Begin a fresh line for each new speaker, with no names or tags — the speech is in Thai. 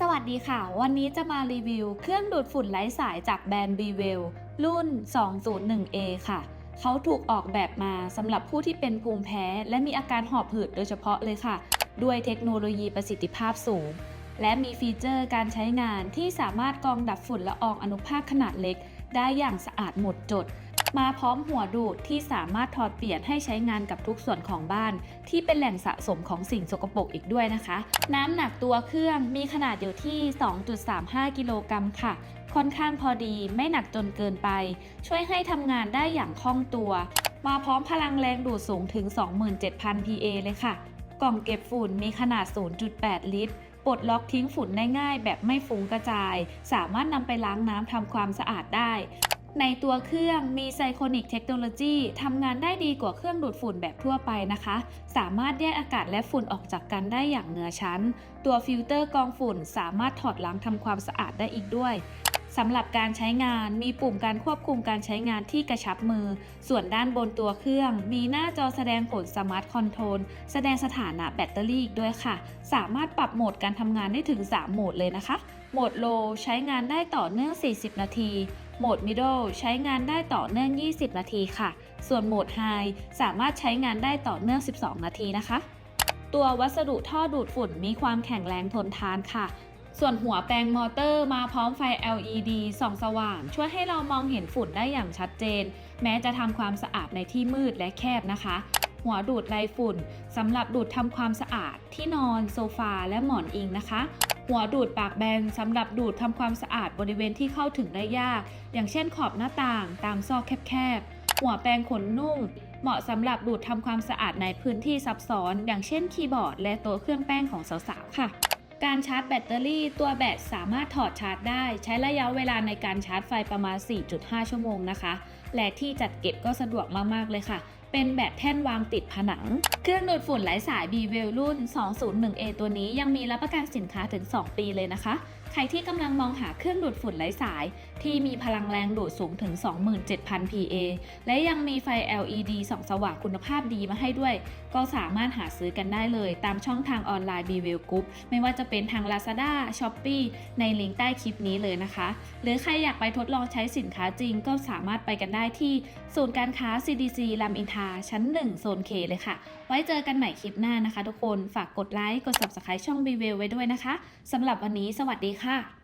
สวัสดีค่ะ วันนี้จะมารีวิว เครื่องดูดฝุ่นไร้สายจากแบรนด์ b w e l l รุ่น 201A ค่ะ เขาถูกออกแบบมาสำหรับผู้ที่เป็นภูมิแพ้ และมีอาการหอบหืดโดยเฉพาะเลยค่ะ ด้วยเทคโนโลยีประสิทธิภาพสูง และมีฟีเจอร์การใช้งานที่สามารถกรองดับฝุ่นละอองอนุภาคขนาดเล็ก ได้อย่างสะอาดหมดจด มาพร้อมหัวดูดที่สามารถถอดเปลี่ยนให้ใช้งานกับทุกส่วนของบ้าน ที่เป็นแหล่งสะสมของสิ่งสกปรกอีกด้วยนะคะ น้ำหนักตัวเครื่องมีขนาดอยู่ที่ 2.35 กิโลกรัมค่ะ ค่อนข้างพอดีไม่หนักจนเกินไป ช่วยให้ทำงานได้อย่างคล่องตัว มาพร้อมพลังแรงดูดสูงถึง 27,000 PA เลยค่ะ กล่องเก็บฝุ่นมีขนาด 0.8 ลิตรปลดล็อกทิ้งฝุ่นได้ง่ายแบบไม่ฟุ้งกระจาย สามารถนำไปล้างน้ำทำความสะอาดได้ ในตัวเครื่องมีไซโคนิกเทคโนโลยีทำงานได้ดีกว่าเครื่องดูดฝุ่นแบบทั่วไปนะคะ สามารถแยกอากาศและฝุ่นออกจากกันได้อย่างเหนือชั้น ตัวฟิลเตอร์กองฝุ่นสามารถถอดล้างทำความสะอาดได้อีกด้วยสำหรับการใช้งานมีปุ่มการควบคุมการใช้งานที่กระชับมือ ส่วนด้านบนตัวเครื่อง มีหน้าจอแสดงผลสมาร์ทคอนโทรลแสดงสถานะแบตเตอรี่อีกด้วยค่ะ สามารถปรับโหมดการทำงานได้ถึง 3 โหมดเลยนะคะ โหมด Low ใช้งานได้ต่อเนื่อง 40 นาทีโหมด Middle ใช้งานได้ต่อเนื่อง 20 นาทีค่ะ ส่วนโหมด High สามารถใช้งานได้ต่อเนื่อง 12 นาทีนะคะ ตัววัสดุท่อดูดฝุ่นมีความแข็งแรงทนทานค่ะ ส่วนหัวแปลงมอเตอร์มาพร้อมไฟ LED ส่องสว่าง ช่วยให้เรามองเห็นฝุ่นได้อย่างชัดเจน แม้จะทำความสะอาดในที่มืดและแคบนะคะหัวดูดไรฝุ่นสำหรับดูดทำความสะอาดที่นอนโซฟาและหมอนอิงนะคะ หัวดูดปากแบนสำหรับดูดทำความสะอาดบริเวณที่เข้าถึงได้ยาก อย่างเช่นขอบหน้าต่างตามซอกแคบๆ หัวแปรงขนนุ่ม เหมาะสำหรับดูดทำความสะอาดในพื้นที่ซับซ้อน อย่างเช่นคีย์บอร์ด และโต๊ะเครื่องแป้งของสาวๆ ค่ะการชาร์จแบตเตอรี่ตัวแบตสามารถถอดชาร์จได้ ใช้ระยะเวลาในการชาร์จไฟประมาณ 4.5 ชั่วโมงนะคะ และที่จัดเก็บก็สะดวกมาก ๆ เลยค่ะ เป็นแบบแท่นวางติดผนัง เครื่องดูดฝุ่นไร้สาย b w e l l รุ่น 201A ตัวนี้ยังมีรับประกันสินค้าถึง 2 ปีเลยนะคะ ใครที่กำลังมองหาเครื่องดูดฝุ่นไร้สาย ที่มีพลังแรงดูดสูงถึง 27,000 PA และยังมีไฟ LED ส่องสว่างคุณภาพดีมาให้ด้วย ก็สามารถหาซื้อกันได้เลย ตามช่องทางออนไลน์ b w e l Group ไม่ว่าจะเป็นทาง Lazada, Shopee ในลิงก์ใต้คลิปนี้เลยนะคะ หรือใครอยากไปทดลองใช้สินค้าจริงก็สามารถไปกันได้ที่ศูนย์การค้า CDC ลำอินทราชั้น 1 โซนเคเลยค่ะ ไว้เจอกันใหม่คลิปหน้านะคะ ทุกคน ฝากกดไลค์ กด Subscribe ช่อง b w e l ไว้ด้วยนะคะสำหรับวันนี้สวัสดีค่ะ